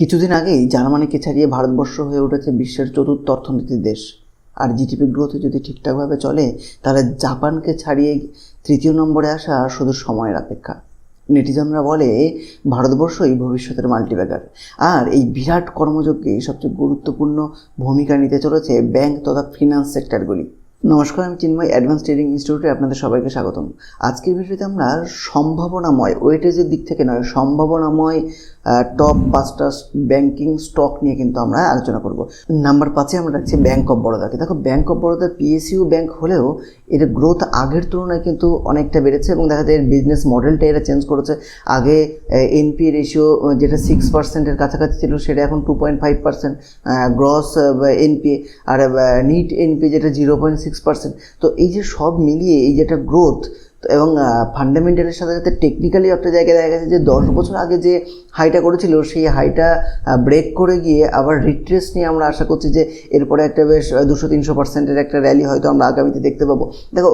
কিছুদিন আগেই জার্মানিকে ছাড়িয়ে ভারতবর্ষ হয়ে উঠেছে বিশ্বের চতুর্থ অর্থনীতির দেশ। আর জিডিপি গ্রোথ যদি ঠিকঠাকভাবে চলে, তাহলে জাপানকে ছাড়িয়ে তৃতীয় নম্বরে আসা শুধু সময়ের অপেক্ষা। নেটিজনরা বলে, ভারতবর্ষই ভবিষ্যতের মাল্টিব্যাগার। আর এই বিরাট কর্মযজ্ঞে সবচেয়ে গুরুত্বপূর্ণ ভূমিকা নিতে চলেছে ব্যাংক তথা ফিনান্স সেক্টরগুলি। নমস্কার, আমি চিন্ময় অ্যাডভান্স ট্রেডিং ইনস্টিটিউটে আপনাদের সবাইকে স্বাগতম। আজকের ভিডিওতে আমরা সম্ভাবনাময়, ওয়েটেজের দিক থেকে নয়, সম্ভাবনাময় টপ পাঁচটা ব্যাংকিং স্টক নিয়ে কিন্তু আমরা আলোচনা করব। নাম্বার পাঁচে আমরা রাখছি ব্যাংক অফ বরোদাকে দেখো bank of Baroda PSU bank হলেও এর গ্রোথ আগের তুলনায় কিন্তু অনেকটা বেড়েছে এবং দেখা যায় এর বিজনেস মডেলটা এরা চেঞ্জ করেছে। আগে এনপি রেশিও যেটা সিক্স পার্সেন্টের কাছাকাছি ছিল সেটা এখন two point five percent gross NP আর নিট এনপি যেটা জিরো পয়েন্ট সিক্স পার্সেন্ট তো এই যে সব মিলিয়ে এই যেটা গ্রোথ এবং ফান্ডামেন্টালের সাথে সাথে টেকনিক্যালি একটা জায়গায় দেখা গেছে যে দশ বছর আগে যে হাইটা করেছিল সেই হাইটা ব্রেক করে গিয়ে আবার রিট্রেস নিয়ে আমরা আশা করছি যে এরপরে একটা বেশ দুশো তিনশো পার্সেন্টের একটা র্যালি হয়তো আমরা আগামীতে দেখতে পাবো। দেখো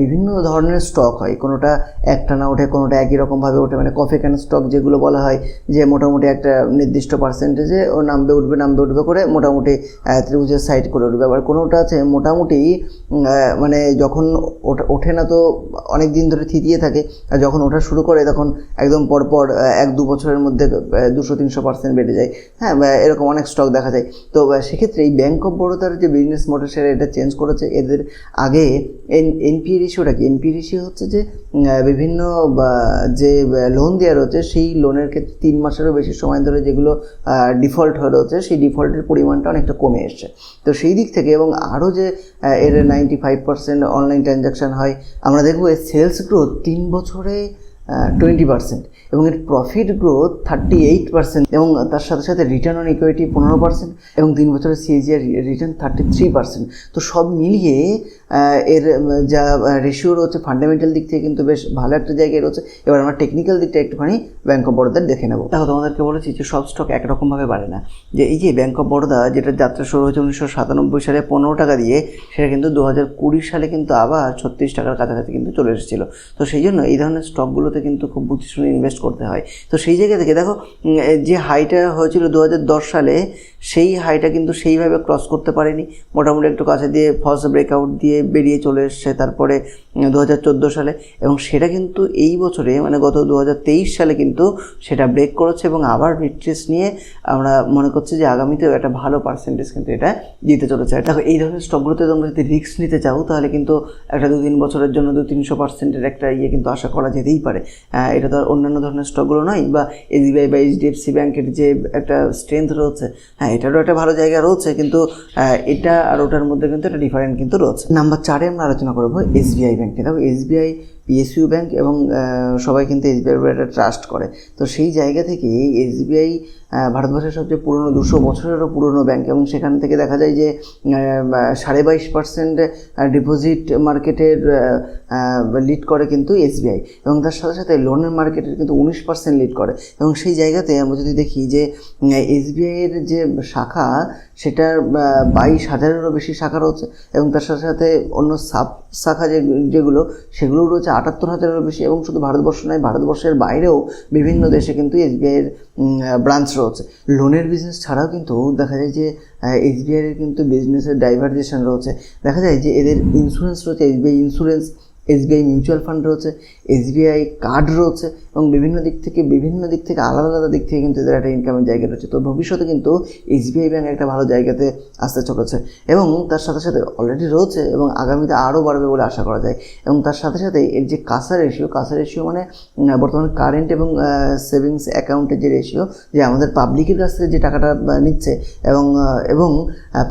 বিভিন্ন ধরনের স্টক হয়। কোনোটা একটা না ওঠে কোনোটা একই রকমভাবে ওঠে। মানে কফি ক্যান স্টক যেগুলো বলা হয় যে মোটামুটি একটা নির্দিষ্ট পার্সেন্টেজে ও নামবে উঠবে নামবে উঠবে করে মোটামুটি ত্রিভুজের সাইড করে উঠবে। আবার কোনোটা আছে মোটামুটি মানে যখন ওঠে ওঠে না তো অনেক দিন ধরে থিতিয়ে থাকে আর যখন ওঠা শুরু করে তখন একদম পরপর এক দু বছরের মধ্যে দুশো, তিনশো পার্সেন্ট বেড়ে যায়। হ্যাঁ এরকম অনেক স্টক দেখা যায়। তো সেক্ষেত্রে এই ব্যাঙ্ক অফ বরোদার যে বিজনেস মডেল সেটা এটা চেঞ্জ করেছে। এদের আগে এন এনপি রেশিওটা কি? এনপি রেশিও হচ্ছে যে বিভিন্ন যে লোন দেওয়া রয়েছে, সেই লোনের ক্ষেত্রে তিন মাসেরও বেশি সময় ধরে যেগুলো ডিফল্ট হয়ে রয়েছে, সেই ডিফল্টের পরিমাণটা অনেকটা কমে এসছে। তো সেই দিক থেকে এবং আরও যে এর ninety five percent online transaction হয়, আমরা দেখব সেলস গ্রোথ তিন বছরে টোয়েন্টি পার্সেন্ট এবং এর profit growth thirty eight percent এবং তার সাথে সাথে রিটার্ন অন ইকুইটি পনেরো পার্সেন্ট এবং তিন বছরের CAGR return thirty three percent তো সব মিলিয়ে এর যা রেশিও রয়েছে ফান্ডামেন্টাল দিক থেকে কিন্তু বেশ ভালো একটা জায়গায় রয়েছে। এবার আমরা টেকনিক্যাল দিকটা একটুখানি ব্যাঙ্ক অফ বরোদার দেখে নেব। দেখো, তোমাদেরকে বলেছি যে সব স্টক একরকমভাবে বাড়ে না। যে এই যে ব্যাঙ্ক অফ বরোদা যেটা যাত্রা শুরু হয়েছে উনিশশো সাতানব্বই সালে পনেরো টাকা দিয়ে, সেটা কিন্তু দু হাজার কুড়ি সালে কিন্তু আবার ছত্রিশ টাকার কাছাকাছি কিন্তু চলে এসেছিল। তো সেই জন্য এই ধরনের স্টকগুলোতে কিন্তু খুব বুঝে শুনে ইনভেস্ট করতে হয়। তো সেই জায়গা থেকে দেখো যে হাইটা হয়েছিল দু হাজার দশ সালে, সেই হাইটা কিন্তু সেইভাবে ক্রস করতে পারেনি। মোটামুটি একটু কাছে দিয়ে ফার্স্ট ব্রেকআউট দিয়ে বেরিয়ে চলে এসছে তারপরে দু হাজার চোদ্দ সালে। এবং সেটা কিন্তু এই বছরে মানে গত দু হাজার তেইশ সালে কিন্তু সেটা ব্রেক করেছে এবং আবার রিট্রেস নিয়ে আমরা মনে করছি যে আগামীতেও একটা ভালো পার্সেন্টেজ কিন্তু এটা দিতে চলেছে। দেখো, এই ধরনের স্টকগুলোতে তোমরা যদি রিস্ক নিতে চাও, তাহলে কিন্তু একটা দু তিন বছরের জন্য দু তিনশো পার্সেন্টের একটা ইয়ে কিন্তু আশা করা যেতেই পারে। এটা তো আর অন্যান্য ধরনের স্টকগুলো নয়, বা এসবিআই বা এইচডিএফসি ব্যাংকের যে একটা স্ট্রেংথ রয়েছে হ্যাঁ এটারও একটা ভালো জায়গা রয়েছে, কিন্তু এটা আর ওটার মধ্যে কিন্তু একটা ডিফারেন্ট কিন্তু রয়েছে। নাম্বার চারে আমরা আলোচনা করব এসবিআই ব্যাংকে দেখো এসবিআই পিএসইউ ব্যাংক এবং সবাই কিন্তু এসবিআইয়ের উপরে একটা ট্রাস্ট করে। তো সেই জায়গা থেকে এসবিআই ভারতবর্ষের সবচেয়ে পুরনো দুশো বছরেরও পুরনো ব্যাংক এবং সেখান থেকে দেখা যায় যে সাড়ে বাইশ পার্সেন্ট ডিপোজিট মার্কেটের লিড করে কিন্তু এসবিআই এবং তার সাথে সাথে লোনের মার্কেটের কিন্তু উনিশ পার্সেন্ট লিড করে। এবং সেই জায়গাতে আমরা যদি দেখি যে এসবিআইয়ের যে শাখা, সেটার বাইশ হাজারেরও বেশি শাখা রয়েছে। এবং তার সাথে সাথে অন্য সাব শাখা যে, যেগুলো, সেগুলোও রয়েছে আটাত্তর হাজারেরও বেশি এবং শুধু ভারতবর্ষ নয়, ভারতবর্ষের বাইরেও বিভিন্ন দেশে কিন্তু এসবিআইয়ের ব্রাঞ্চ রয়েছে। লোনের বিজনেস ছাড়াও কিন্তু দেখা যায় যে এসবিআইয়ের কিন্তু বিজনেসের ডাইভার্জেশন রয়েছে। দেখা যায় যে এদের ইন্স্যুরেন্স রয়েছে SBI insurance SBI mutual fund রয়েছে, এসবিআই কার্ড রয়েছে এবং বিভিন্ন দিক থেকে, বিভিন্ন দিক থেকে আলাদা আলাদা দিক থেকে কিন্তু এদের একটা ইনকামের জায়গা রয়েছে। তো ভবিষ্যতে কিন্তু এসবিআই ব্যাংক একটা ভালো জায়গাতে আসতে চলেছে এবং তার সাথে সাথে অলরেডি রয়েছে এবং আগামীতে আরও বাড়বে বলে আশা করা যায়। এবং তার সাথে সাথে এর যে কাসা রেশিও কাসা রেশিও মানে বর্তমানে কারেন্ট এবং সেভিংস অ্যাকাউন্টের যে রেশিও যে আমাদের পাবলিকের কাছ থেকে যে টাকাটা নিচ্ছে এবং এবং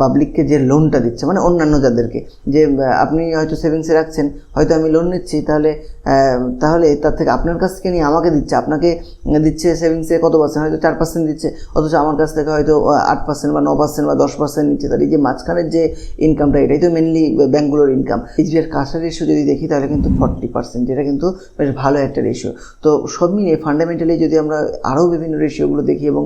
পাবলিককে যে লোনটা দিচ্ছে মানে অন্যান্য যাদেরকে, যে আপনি হয়তো সেভিংসে রাখছেন, হয়তো আমি লোন নিচ্ছি, তাহলে তাহলে তার থেকে আপনার কাছ থেকে নিয়ে আমাকে দিচ্ছে। আপনাকে দিচ্ছে সেভিংসে কত পার্সেন্ট হয়তো চার পার্সেন্ট দিচ্ছে, অথচ আমার কাছ থেকে হয়তো আট পার্সেন্ট বা ন পার্সেন্ট বা দশ পার্সেন্ট নিচ্ছে। তাহলে এই যে মাঝখানের যে ইনকামটা এটাই তো মেনলি ব্যাঙ্কগুলোর ইনকাম এইচবিআর কাসার রেশিও যদি দেখি, তাহলে কিন্তু ফর্টি পার্সেন্ট যেটা কিন্তু বেশ ভালো একটা রেশিও তো সব মিলিয়ে ফান্ডামেন্টালি যদি আমরা আরও বিভিন্ন রেশিওগুলো দেখি এবং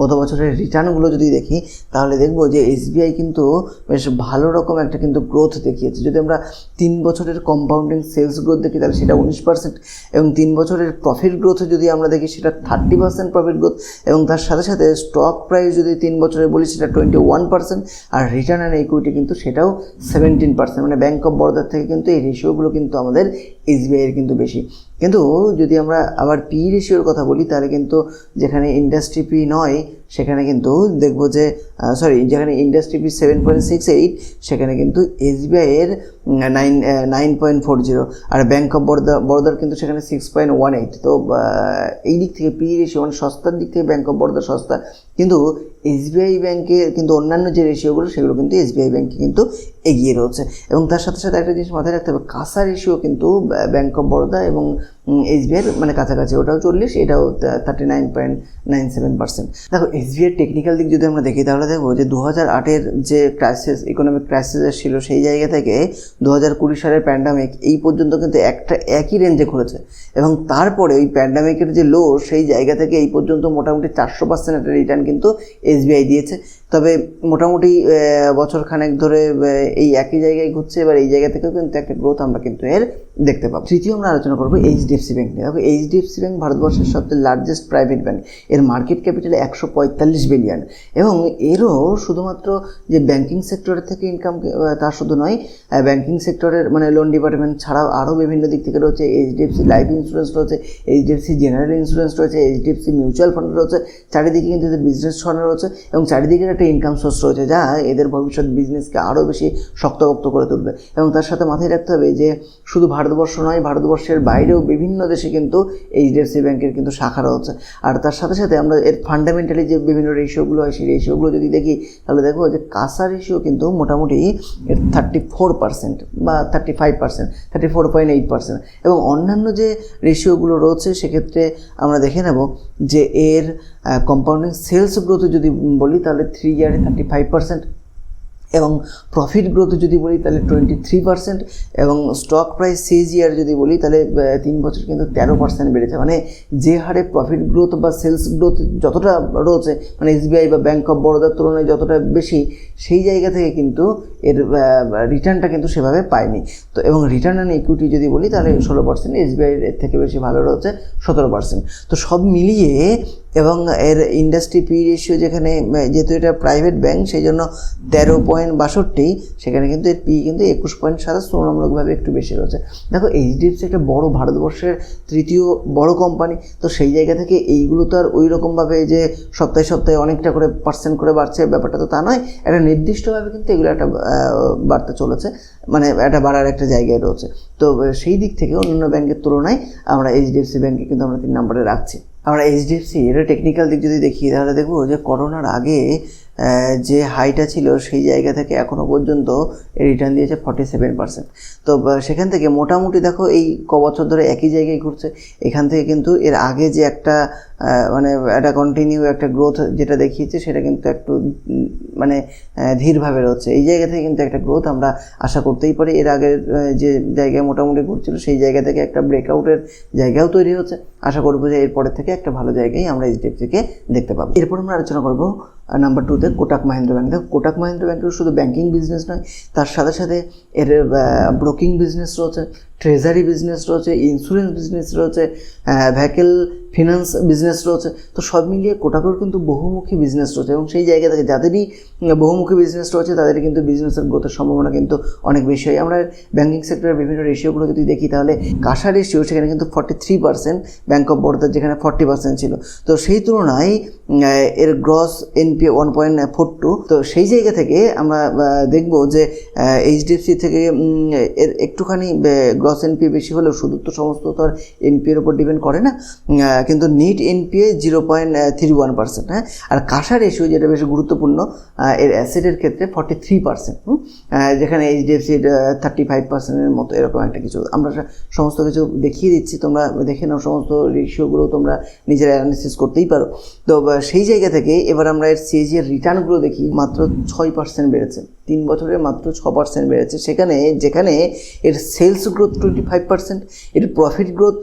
গত বছরের রিটার্নগুলো যদি দেখি, তাহলে দেখব যে এসবিআই কিন্তু বেশ ভালো রকম একটা কিন্তু গ্রোথ দেখিয়েছে। যদি আমরা তিন বছরের কম্পাউন্ডিং সেলস গ্রোথ দেখি, তাহলে সেটা উনিশ পার্সেন্ট এবং তিন বছরের প্রফিট প্রফিট গ্রোথ যদি আমরা দেখি, সেটা থার্টি পার্সেন্ট প্রফিট গ্রোথ এবং তার সাথে সাথে স্টক প্রাইস যদি তিন বছরে বলি, সেটা টোয়েন্টি ওয়ান পার্সেন্ট আর রিটার্ন অ্যান্ড ইকুইটি কিন্তু সেটাও সেভেন্টিন পার্সেন্ট মানে ব্যাঙ্ক অফ বরোদার থেকে কিন্তু এই রেশিওগুলো কিন্তু আমাদের এসবিআইয়ের কিন্তু বেশি। কিন্তু যদি আমরা আবার পি রেশিওর কথা বলি, তাহলে কিন্তু যেখানে ইন্ডাস্ট্রি পি নয় সেখানে কিন্তু দেখব যে সরি যেখানে industry P seven point six eight সেখানে কিন্তু এসবিআইয়ের nine nine point four zero R bank of Baroda বরোদার কিন্তু সেখানে সিক্স পয়েন্ট ওয়ান এইট তো এই দিক থেকে পি রেশিও মানে সস্তার দিক থেকে ব্যাঙ্ক অফ বরোদা সস্তা। কিন্তু এসবিআই ব্যাংকে কিন্তু অন্যান্য যে রেশিওগুলো সেগুলো কিন্তু এসবিআই ব্যাঙ্কে কিন্তু এগিয়ে রয়েছে। এবং তার সাথে সাথে একটা জিনিস মাথায় রাখতে হবে কাঁসা রেশিও কিন্তু ব্যাঙ্ক অফ বরোদা এবং এসবিআইয়ের মানে কাছাকাছি, ওটাও চল্লিশ, এটাও thirty nine point nine seven percent দেখো এসবিআইয়ের টেকনিক্যাল দিক যদি আমরা দেখি, তাহলে দেখব যে দু হাজার আটের যে ক্রাইসিস ইকোনমিক ক্রাইসিস ছিল সেই জায়গা থেকে দু হাজার কুড়ি সালের প্যান্ডামিক এই পর্যন্ত কিন্তু একটা একই রেঞ্জে ঘুরেছে। এবং তারপরে ওই প্যান্ডামিকের যে লো সেই জায়গা থেকে এই পর্যন্ত মোটামুটি চারশো পার্সেন্ট একটা রিটার্ন কিন্তু এসবিআই দিয়েছে। তবে মোটামুটি বছর খানেক ধরে এই একই জায়গায় ঘুরছে এবার এই জায়গা থেকেও কিন্তু একটা গ্রোথ আমরা কিন্তু এর দেখতে পাবো। তৃতীয় আমরা আলোচনা করব এইচডিএফসি ব্যাংক নিয়ে। দেখো, এইচডিএফসি ব্যাংক ভারতবর্ষের সবচেয়ে লার্জেস্ট প্রাইভেট ব্যাংক এর মার্কেট ক্যাপিটাল একশো পঁয়তাল্লিশ বিলিয়ন এবং এরও শুধুমাত্র যে ব্যাংকিং সেক্টরের থেকে ইনকাম তা শুধু নয় ব্যাংকিং সেক্টরের মানে লোন ডিপার্টমেন্ট ছাড়াও আরও বিভিন্ন দিক থেকে রয়েছে। এইচডিএফসি লাইফ ইন্স্যুরেন্স রয়েছে, এইচডিএফসি জেনারেল ইন্স্যুরেন্স রয়েছে, এইচডিএফসি মিউচুয়াল ফান্ড রয়েছে, চারিদিকে কিন্তু এদের বিজনেস ছড়ানো রয়েছে এবং চারিদিকে একটা ইনকাম সোর্স রয়েছে যা এদের ভবিষ্যৎ বিজনেসকে আরও বেশি শক্তভক্ত করে তুলবে। এবং তার সাথে মাথায় রাখতে হবে যে শুধু ভারতবর্ষ নয়, ভারতবর্ষের বাইরেও বিভিন্ন দেশে কিন্তু এইচডিএফসি ব্যাংকের কিন্তু শাখা রয়েছে। আর তার সাথে সাথে আমরা এর ফান্ডামেন্টালি যে বিভিন্ন রেশিওগুলো হয়, সেই রেশিওগুলো যদি দেখি, তাহলে দেখব যে কাসা রেশিও কিন্তু মোটামুটি এর থার্টি ফোর পার্সেন্ট বা thirty five percent thirty four point eight percent এবং অন্যান্য যে রেশিওগুলো রয়েছে, সেক্ষেত্রে আমরা দেখে নেব যে এর কম্পাউন্ডিং সেলস গ্রোথ যদি বলি, তাহলে থ্রি ইয়ারে থার্টি ফাইভ পার্সেন্ট এবং প্রফিট গ্রোথ যদি বলি, তাহলে টোয়েন্টি থ্রি পার্সেন্ট এবং স্টক প্রাইস সিজিআর যদি বলি, তাহলে তিন বছর কিন্তু তেরো পার্সেন্ট বেড়েছে। মানে যে হারে প্রফিট গ্রোথ বা সেলস গ্রোথ যতটা রয়েছে মানে এসবিআই বা ব্যাঙ্ক অফ বরোদার তুলনায় যতটা বেশি, সেই জায়গা থেকে কিন্তু এর রিটার্নটা কিন্তু সেভাবে পায়নি। তো এবং রিটার্ন অ্যান্ড ইকুইটি যদি বলি, তাহলে ষোলো পার্সেন্ট এসবিআই এর থেকে বেশি ভালো রয়েছে, সতেরো পার্সেন্ট তো সব মিলিয়ে এবং এর ইন্ডাস্ট্রি পি রেশিও যেখানে যেহেতু এটা প্রাইভেট ব্যাংক সেই জন্য তেরো পয়েন্ট বাষট্টি, সেখানে কিন্তু এর পি কিন্তু একুশ পয়েন্ট সাতাশ তুলনামূলকভাবে একটু বেশি রয়েছে। দেখো এইচডিএফসি একটা বড় ভারতবর্ষের তৃতীয় বড় কোম্পানি তো সেই জায়গা থেকে এইগুলো তো আর ওই রকমভাবে যে সপ্তাহে সপ্তাহে অনেকটা করে পার্সেন্ট করে বাড়ছে, ব্যাপারটা তো তা নয়, একটা নির্দিষ্টভাবে কিন্তু এগুলো একটা বাড়তে চলেছে মানে একটা বাড়ার একটা জায়গায় রয়েছে। তো সেই দিক থেকে অন্যান্য ব্যাংকের তুলনায় আমরা এইচডিএফসি ব্যাংকে কিন্তু আমরা তিন নম্বরে রাখছি। আমরা এইচডিএফসি এটা টেকনিক্যাল দিক যদি দেখি, তাহলে দেখব যে করোনার আগে যে হাইটা ছিল, সেই জায়গা থেকে এখনও পর্যন্ত রিটার্ন দিয়েছে ফর্টি সেভেন পার্সেন্ট তো সেখান থেকে মোটামুটি দেখো এই ক বছর ধরে একই জায়গায় ঘুরছে। এখান থেকে কিন্তু এর আগে যে একটা মানে একটা কন্টিনিউ একটা গ্রোথ যেটা দেখিয়েছে, সেটা কিন্তু একটু মানে ধীরভাবে রয়েছে। এই জায়গা থেকে কিন্তু একটা গ্রোথ আমরা আশা করতেই পারি। এর আগের যে জায়গায় মোটামুটি ঘুরছিল, সেই জায়গা থেকে একটা ব্রেকআউটের জায়গাও তৈরি হচ্ছে। আশা করব যে এরপরের থেকে একটা ভালো জায়গায় আমরা এইচডিএফসিকে দেখতে পাবো। এরপর আমরা আলোচনা করব নাম্বার টুতে কোটাক মাহিন্দ্রা ব্যাংক। দেখো, কোটাক মাহিন্দ্রা ব্যাংকের শুধু ব্যাঙ্কিং বিজনেস নয়, তার সাথে সাথে এর ব্রোকিং বিজনেস রয়েছে ট্রেজারি বিজনেস রয়েছে ইন্স্যুরেন্স বিজনেস রয়েছে ভ্যাকেল ফিনান্স বিজনেস রয়েছে, তো সব মিলিয়ে কোটাকোর কিন্তু বহুমুখী বিজনেস রয়েছে এবং সেই জায়গা থেকে যাদেরই বহুমুখী বিজনেস রয়েছে তাদের কিন্তু বিজনেসের গ্রোথের সম্ভাবনা কিন্তু অনেক বেশি হয়। আমরা ব্যাঙ্কিং সেক্টরের বিভিন্ন রেশিওগুলো যদি দেখি তাহলে কাঁসা রেশিও সেখানে কিন্তু forty three percent bank of বরোদার যেখানে ফর্টি পার্সেন্ট ছিল। তো সেই তুলনায় এর gross NP one point four two তো সেই জায়গা থেকে আমরা দেখব যে এইচডিএফসি থেকে এর একটুখানি গ্রস এনপি বেশি হলেও শুধু তো সমস্ত তো আর এনপিএর উপর ডিপেন্ড করে না কিন্তু net NPA zero point three one percent হ্যাঁ? আর কাঁসা রেশিও যেটা বেশি গুরুত্বপূর্ণ এর অ্যাসেটের ক্ষেত্রে ফর্টি থ্রি পার্সেন্ট যেখানে এইচডিএফসির থার্টি ফাইভ পার্সেন্টের মতো এরকম একটা কিছু। আমরা সমস্ত কিছু দেখিয়ে দিচ্ছি, তোমরা দেখে নাও সমস্ত রেশিওগুলো তোমরা নিজেরা অ্যানালিসিস করতেই পারো। তো সেই জায়গা থেকে এবার আমরা এর সিএজি এর রিটার্নগুলো দেখি, মাত্র ছয় পার্সেন্ট বেড়েছে। তিন বছরে মাত্র ছ পার্সেন্ট বেড়েছে। সেখানে, যেখানে এর sales growth twenty five percent এর প্রফিট গ্রোথ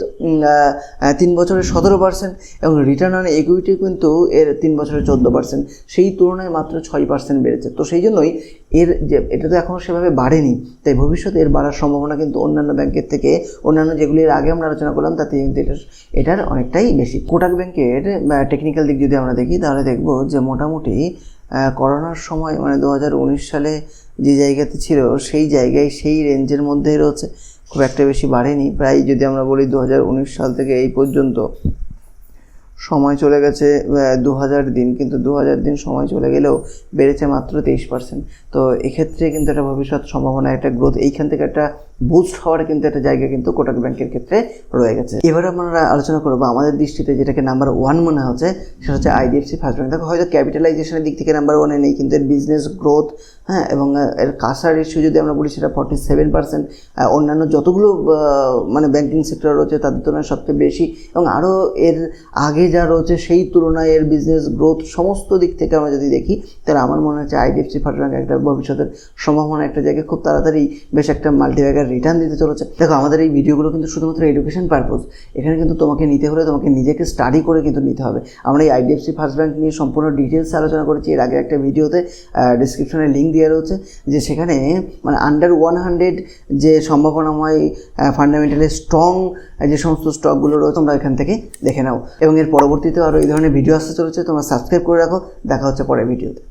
তিন বছরে সতেরো পার্সেন্ট এবং রিটার্ন অন ইকুইটি কিন্তু এর তিন বছরে চোদ্দ পার্সেন্ট সেই তুলনায় মাত্র ছয় পার্সেন্ট বেড়েছে। তো সেই জন্যই এর যে, এটা তো এখনও সেভাবে বাড়েনি। তাই ভবিষ্যতে এর বাড়ার সম্ভাবনা কিন্তু অন্যান্য ব্যাংকের থেকে, অন্যান্য যেগুলি এর আগে আমরা আলোচনা করলাম, তাতে কিন্তু এটা এটার অনেকটাই বেশি। কোটাক ব্যাংকের টেকনিক্যাল দিক যদি আমরা দেখি, তাহলে দেখব যে মোটামুটি করোনার সময় মানে দু হাজার উনিশ সালে যে জায়গাতে ছিল, সেই জায়গায় সেই রেঞ্জের মধ্যেই রয়েছে। খুব একটা বেশি বাড়েনি। প্রায় যদি আমরা বলি দু হাজার উনিশ সাল থেকে এই পর্যন্ত সময় চলে গেছে দু হাজার দিন, কিন্তু দু হাজার দিন সময় চলে গেলেও বেড়েছে মাত্র তেইশ পার্সেন্ট তো এক্ষেত্রে কিন্তু একটা ভবিষ্যৎ সম্ভাবনা, একটা গ্রোথ এইখান থেকে একটা বুস্ট হওয়ার কিন্তু একটা জায়গা কিন্তু কোটাক ব্যাংকের ক্ষেত্রে রয়ে গেছে। এবার আমরা আলোচনা করব আমাদের দৃষ্টিতে যেটাকে নাম্বার ওয়ান মনে হচ্ছে, সেটা হচ্ছে আইডিএফসি ফার্স্ট ব্যাংক দেখো, হয়তো ক্যাপিটালাইজেশনের দিক থেকে নাম্বার ওয়ানে নেই, কিন্তু এর বিজনেস গ্রোথ হ্যাঁ এবং এর কাসার ইস্যু যদি আমরা বলি, সেটা ফর্টি সেভেন পার্সেন্ট অন্যান্য যতগুলো মানে ব্যাংকিং সেক্টর রয়েছে, তাদের তুলনায় সবচেয়ে বেশি, এবং আরও এর আগে যা রয়েছে, সেই তুলনায় এর বিজনেস গ্রোথ সমস্ত দিক থেকে আমরা যদি দেখি, তাহলে আমার মনে হচ্ছে আইডিএফসি ফার্স্ট ব্যাংক একটা ভবিষ্যতের সম্ভাবনা, একটা জায়গায় খুব তাড়াতাড়ি বেশ একটা মাল্টিব্যাগার রিটার্ন দিতে চলেছে। দেখো, আমাদের এই ভিডিওগুলো কিন্তু শুধুমাত্র এডুকেশন পারপোজ এখানে কিন্তু তোমাকে নিতে হলে তোমাকে নিজেকে স্টাডি করে কিন্তু নিতে হবে। আমরা এই আইডিএফসি ফার্স্ট ব্যাংক নিয়ে সম্পূর্ণ ডিটেলস আলোচনা করেছি। এর আগে একটা ভিডিওতে ডিসক্রিপশনে লিঙ্ক দেওয়া রয়েছে যে সেখানে মানে আন্ডার ওয়ান হান্ড্রেড যে সম্ভাবনাময় ফান্ডামেন্টালি স্ট্রং যে সমস্ত স্টকগুলো রয়েছে, তোমরা এখান থেকে দেখে নাও। এবং এর পরবর্তীতে আরও এই ধরনের ভিডিও আসতে চলেছে। তোমরা সাবস্ক্রাইব করে রাখো। দেখা হচ্ছে পরের ভিডিওতে